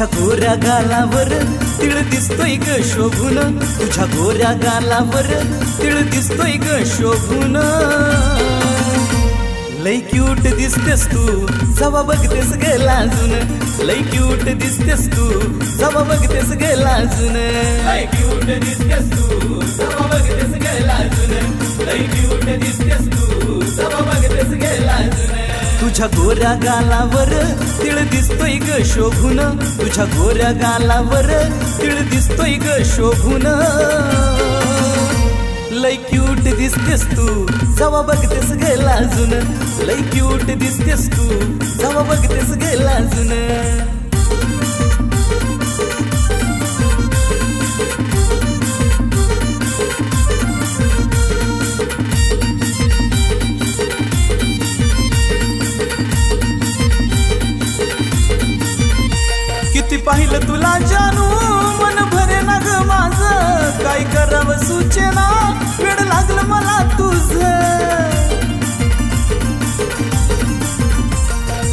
तुझ्या गोऱ्या गालावर तिळ दिसतोय ग शोभून. तुझ्या गोऱ्या गालावर तिळ दिसतोय ग शोभून. लय क्यूट दिसतेस तू जवा बघतेस ग लाजून. लय क्यूट दिसतेस तू जवा बघतेस ग लाजून. लय क्यूट दिसतेस तू जवा बघतेस ग लाजून. लय क्यूट दिसतेस तुझ्या गोऱ्या गालावर तिळ दिसतोय ग शोभून. तुझ्या गोऱ्या गालावर तिळ दिसतोय ग शोभून. लय क्यूट दिसतेस तू जवा बघतेस गेला अजून लय क्यूट दिसतेस तू जवा बघतेस गेला अजून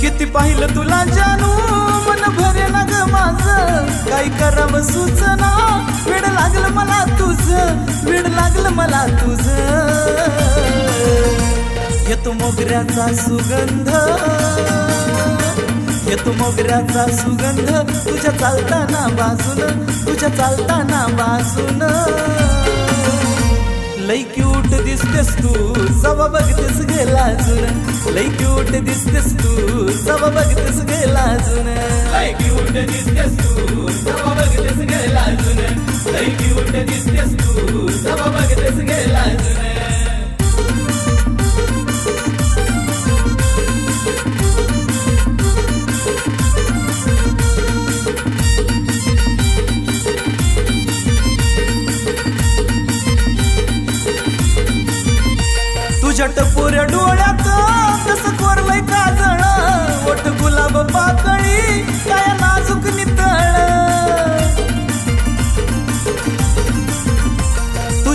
किती पाहिलं तुला जानू? मन भरे ना ग माझ. काय करावं सुचना वेळ लागलं मला तुझ. वेळ लागलं मला तुझ. येतो मोगऱ्याचा सुगंध. येतो मोगऱ्याचा सुगंध. तुझ्या चालताना बाजून. तुझ्या चालताना बाजून. लई क्यूट दिसतेस तू. जवा बघतेस गेला अजून. लई क्यूट दिसतेस तू. जवा बघतेस गेला अजून. लई क्यूट दिसतेस तू. जवा बघतेस गेला लाजून लई क्यूट दिसतेस तू. जवा बघतेस गेला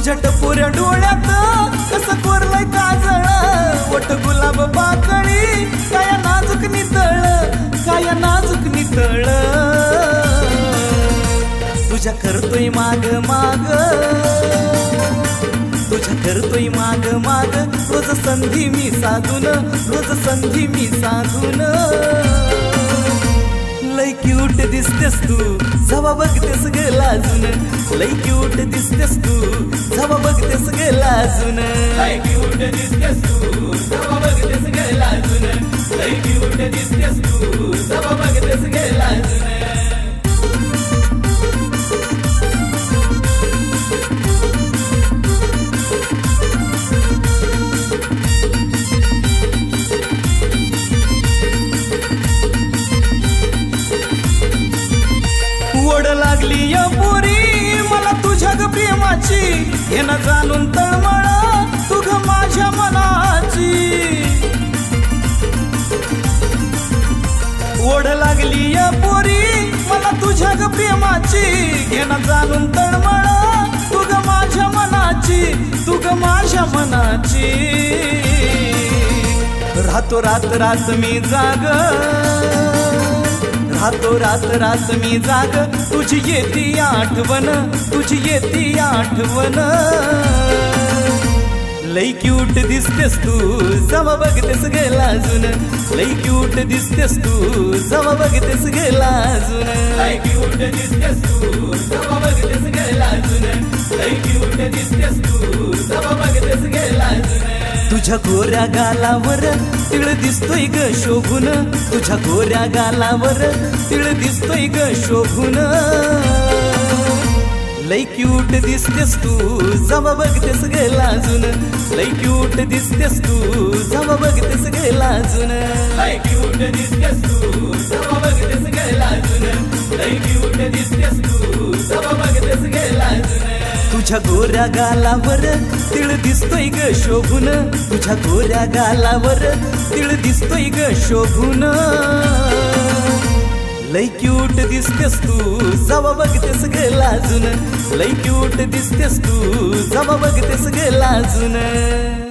झट पुऱ्या डोळ्यात कसं कोरलंय काजळ? वट गुलाब पाकळी काय नाजूक नितळ काय नाजूक नितळ. तुझ्या करतोय माग माग तुझ्या करतोय माग माग रोज संधी मी साधून रोज संधी मी साधून. लय क्यूट दिसतेस तू जवा बघतेस गेला अजून लय क्यूट दिसतेस तू धावा बघतेस गेला अजून दिसतेस तू. धावा बघतेस गेला अजून दिसतेस तू. न जाणून तळमळ तुझ माझ्या मनाची. ओढ लागली या पोरी मला तुझ्या ग प्रेमाची. घेणं जाणून जाणून तळमळ तुझ माझ्या मनाची तुझ माझ्या मनाची. रातो रात रात मी जाग राहतो रात रात मी जाग. तुझी येती आठवण तुझी येती आठवण. लई क्यूट दिसतेस तू जवा बघतेस गेला अजून लई क्यूट दिसतेस तू जवा बघतेस गेला अजून लय क्यूट दिसतेस तू जवा बघतेस गेला अजून लई क्यूट दिसतेस तू तुझ्या गोऱ्या गालावर तिळ दिसतोय ग शोभून. तुझ्या गोऱ्या गालावर तिळ दिसतोय ग शोभून. लई क्यूट दिसतेस तू जमा बघतेस ग लाजून. लई क्यूट दिसतेस तू जमा बघतेस ग लाजून. लई क्यूट दिसतेस तू तुझ्या गोऱ्या गालावर तिळ दिसतोय ग शोभून. तुझ्या गोऱ्या गालावर तिळ दिसतोय ग शोभून. लई क्यूट दिसतेस तू जवा बघतेस ग लाजून. लई क्यूट दिसतेस तू जवा बघतेस ग लाजून.